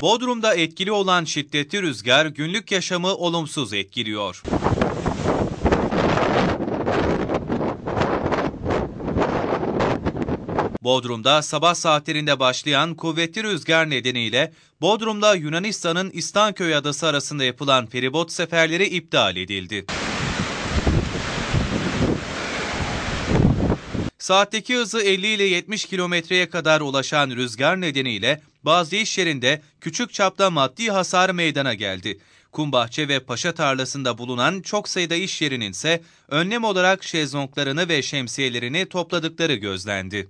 Bodrum'da etkili olan şiddetli rüzgar günlük yaşamı olumsuz etkiliyor. Bodrum'da sabah saatlerinde başlayan kuvvetli rüzgar nedeniyle Bodrum'da Yunanistan'ın İstanköy adası arasında yapılan feribot seferleri iptal edildi. Saatteki hızı 50 ile 70 kilometreye kadar ulaşan rüzgar nedeniyle bazı iş yerinde küçük çapta maddi hasar meydana geldi. Kumbahçe ve Paşa Tarlası'nda bulunan çok sayıda iş yerinin ise önlem olarak şezlonglarını ve şemsiyelerini topladıkları gözlendi.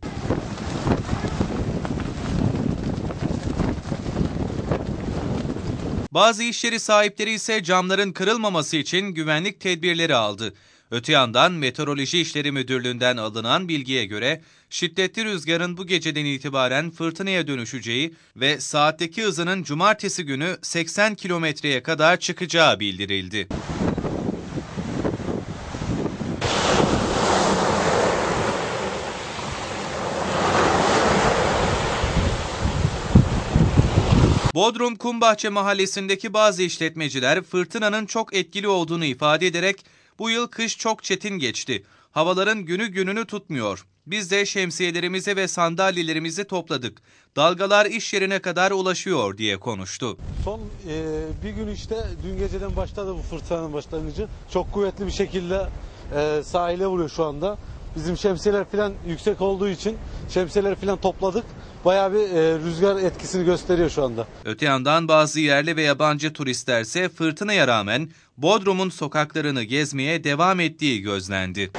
Bazı iş yeri sahipleri ise camların kırılmaması için güvenlik tedbirleri aldı. Öte yandan Meteoroloji İşleri Müdürlüğü'nden alınan bilgiye göre şiddetli rüzgarın bu geceden itibaren fırtınaya dönüşeceği ve saatteki hızının cumartesi günü 80 kilometreye kadar çıkacağı bildirildi. Bodrum Kumbahçe mahallesindeki bazı işletmeciler fırtınanın çok etkili olduğunu ifade ederek bu yıl kış çok çetin geçti. Havaların günü gününü tutmuyor. Biz de şemsiyelerimizi ve sandalyelerimizi topladık. Dalgalar iş yerine kadar ulaşıyor diye konuştu. Son e, bir gün işte dün geceden başladı bu fırtınanın başlangıcı. Çok kuvvetli bir şekilde e, sahile vuruyor şu anda. Bizim şemsiyeler falan yüksek olduğu için şemsiyeler falan topladık. Bayağı bir e, rüzgar etkisini gösteriyor şu anda. Öte yandan bazı yerli ve yabancı turistlerse fırtınaya rağmen Bodrum'un sokaklarını gezmeye devam ettiği gözlendi.